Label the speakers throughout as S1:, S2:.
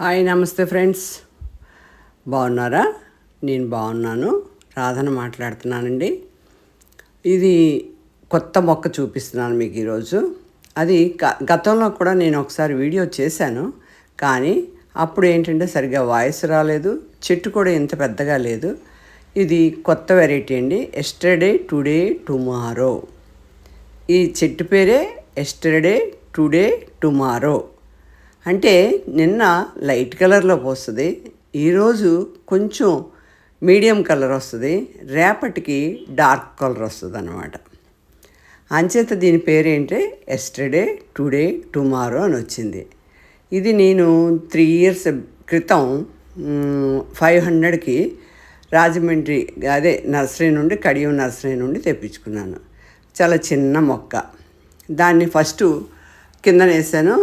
S1: Hi నమస్తే friends. బాగున్నారా? నేను బాగున్నాను. రాధన మాట్లాడుతున్నానండి. ఇది కొత్త మొక్క చూపిస్తున్నాను మీకు ఈరోజు. అది గ- గతంలో కూడా నేను ఒకసారి వీడియో చేశాను. కానీ అప్పుడు ఏంటంటే సరిగ్గా వాయిస్ రాలేదు. చెట్టు కూడా ఇంత పెద్దగా లేదు. ఇది కొత్త వెరైటీ అండి. ఎస్టర్డే టుడే టుమారో ఈ చెట్టు పేరే ఎస్టర్డే టుడే టుమారో అంటే నిన్న లైట్ కలర్లో పోస్తుంది. ఈరోజు కొంచెం మీడియం కలర్ వస్తుంది. రేపటికి డార్క్ కలర్ వస్తుంది అనమాట అంచేత దీని పేరేంటే? ఎస్టర్డే టుడే టుమారో అని వచ్చింది. ఇది నేను త్రీ ఇయర్స్ క్రితం ఫైవ్ హండ్రెడ్కి రాజమండ్రి అదే నర్సరీ నుండి కడియం నర్సరీ నుండి తెప్పించుకున్నాను. చాలా చిన్న మొక్క. దాన్ని ఫస్ట్ కింద వేసాను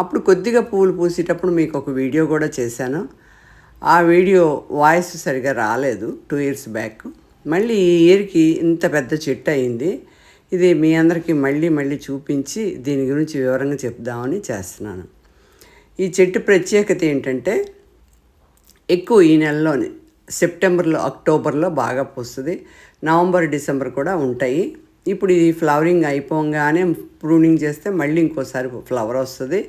S1: అప్పుడు కొద్దిగా పువ్వులు పూసేటప్పుడు మీకు ఒక వీడియో కూడా చేశాను. ఆ వీడియో వాయిస్ సరిగా రాలేదు టూ ఇయర్స్ బ్యాక్ మళ్ళీ ఈ ఇయర్కి ఇంత పెద్ద చెట్టు అయింది. ఇది మీ అందరికీ మళ్ళీ మళ్ళీ చూపించి దీని గురించి వివరంగా చెప్దామని చేస్తున్నాను. ఈ చెట్టు ప్రత్యేకత ఏంటంటే ఎక్కువ ఈ నెలలోనే సెప్టెంబర్లో అక్టోబర్లో బాగా పూస్తుంది. నవంబర్ డిసెంబర్ కూడా ఉంటాయి. ఇప్పుడు ఈ ఫ్లవరింగ్ అయిపోగానే ప్రూనింగ్ చేస్తే మళ్ళీ ఇంకోసారి ఫ్లవర్ వస్తుంది.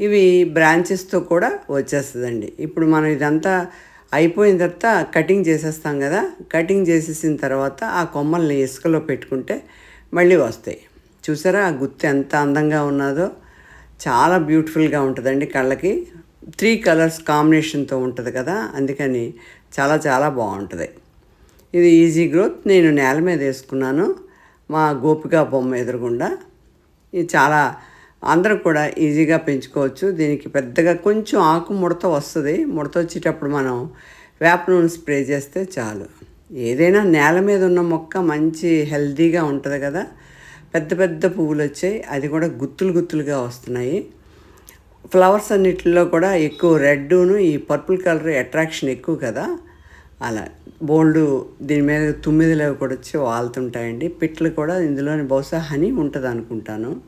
S1: ఇవి బ్రాంచెస్తో కూడా వచ్చేస్తుందండి. ఇప్పుడు మనం ఇదంతా అయిపోయిన తర్వాత కటింగ్ చేసేస్తాం కదా కటింగ్ చేసేసిన తర్వాత ఆ కొమ్మల్ని ఇసుకలో పెట్టుకుంటే మళ్ళీ వస్తాయి. చూసారా ఆ గుత్తి ఎంత అందంగా ఉన్నదో? చాలా బ్యూటిఫుల్గా ఉంటుందండి కళ్ళకి. త్రీ కలర్స్ కాంబినేషన్తో ఉంటుంది కదా అందుకని చాలా చాలా బాగుంటుంది. ఇది ఈజీ గ్రోత్. నేను నేల మీద వేసుకున్నాను. మా గోపిక బొమ్మ ఎదురుగుండా. ఇది చాలా అందరం కూడా ఈజీగా పెంచుకోవచ్చు. దీనికి పెద్దగా కొంచెం ఆకు ముడత వస్తుంది. ముడత వచ్చేటప్పుడు మనం వేప నూనె స్ప్రే చేస్తే చాలు. ఏదైనా నేల మీద ఉన్న మొక్క మంచి హెల్దీగా ఉంటుంది కదా. పెద్ద పెద్ద పువ్వులు వచ్చాయి. అది కూడా గుత్తులు గుత్తులుగా వస్తున్నాయి. ఫ్లవర్స్ అన్నిటిలో కూడా ఎక్కువ రెడ్ను ఈ పర్పుల్ కలర్ అట్రాక్షన్ ఎక్కువ కదా. అలా బోల్డ్ దీని మీద తుమ్మిదిలు కూడా వచ్చి వాళ్తుంటాయండి. పిట్లు కూడా ఇందులోని బహుశా హనీ ఉంటుంది అనుకుంటాను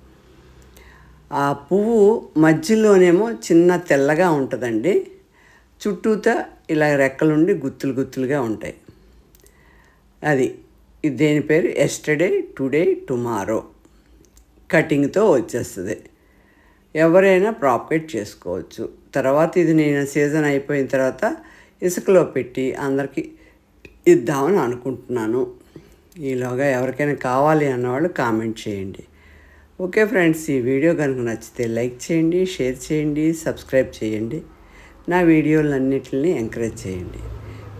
S1: ఆ పువ్వు మధ్యలోనేమో చిన్న తెల్లగా ఉంటుందండి. చుట్టూతా ఇలా రెక్కలుండి గుత్తులు గుత్తులుగా ఉంటాయి. అది దేని పేరు? ఎస్టర్డే టుడే టుమారో కటింగ్తో వచ్చేస్తుంది. ఎవరైనా ప్రాపగేట్ చేసుకోవచ్చు. తర్వాత ఇది నేను సీజన్ అయిపోయిన తర్వాత ఇసుకలో పెట్టి అందరికీ ఇద్దామని అనుకుంటున్నాను. ఈలోగా ఎవరికైనా కావాలి అన్నవాళ్ళు కామెంట్ చేయండి. ఓకే ఫ్రెండ్స్ ఈ వీడియో కనుక నచ్చితే లైక్ చేయండి షేర్ చేయండి సబ్స్క్రైబ్ చేయండి. నా వీడియోలన్నిటిని ఎంకరేజ్ చేయండి.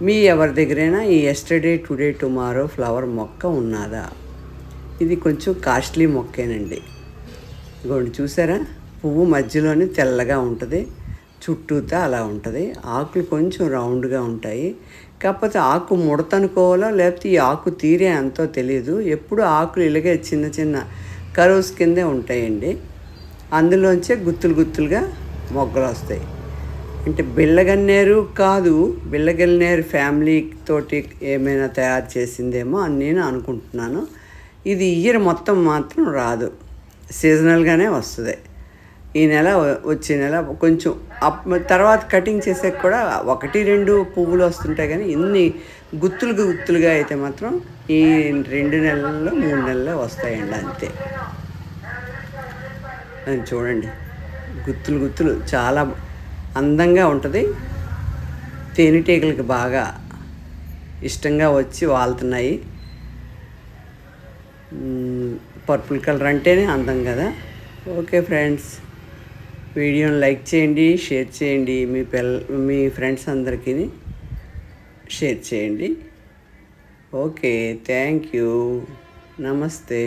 S1: మీ ఎవరి దగ్గరైనా ఈ ఎస్టర్డే టుడే టుమారో ఫ్లవర్ మొక్క ఉన్నదా? ఇది కొంచెం కాస్ట్లీ మొక్కేనండి. ఇగోండి చూసారా? పువ్వు మధ్యలోనే తెల్లగా ఉంటుంది. చుట్టూతా అలా ఉంటుంది. ఆకులు కొంచెం రౌండ్గా ఉంటాయి. కాకపోతే ఆకు ముడత అనుకోవాలో లేకపోతే ఈ ఆకు తీరే అంతో తెలియదు ఎప్పుడు ఆకులు ఇలాగే చిన్న చిన్న కరోస్ కిందే ఉంటాయండి. అందులోంచే గుత్తులు గుత్తులుగా మొగ్గలు వస్తాయి. అంటే బిళ్ళగన్నేరు కాదు బిళ్ళగన్నేరు ఫ్యామిలీ తోటి ఏమైనా తయారు చేసిందేమో అని నేను అనుకుంటున్నాను. ఇది ఇయర్ మొత్తం మాత్రం రాదు. సీజనల్గానే వస్తుంది. ఈ నెల వచ్చే నెల కొంచెం అప్ తర్వాత కటింగ్ చేసాక కూడా ఒకటి రెండు పువ్వులు వస్తుంటాయి కానీ ఇన్ని గుత్తులు గుత్తులుగా అయితే మాత్రం ఈ రెండు నెలల్లో మూడు నెలల్లో వస్తాయండి అంతే. అది చూడండి. గుత్తులు గుత్తులు చాలా అందంగా ఉంటుంది. తేనెటీగలకు బాగా ఇష్టంగా వచ్చి వాళ్తున్నాయి. పర్పుల్ కలర్ అంటేనే అందం కదా. Okay friends. వీడియోని లైక్ చేయండి షేర్ చేయండి. మీ పిల్ల మీ ఫ్రెండ్స్ అందరికీ షేర్ చేయండి. Okay thank you. నమస్తే.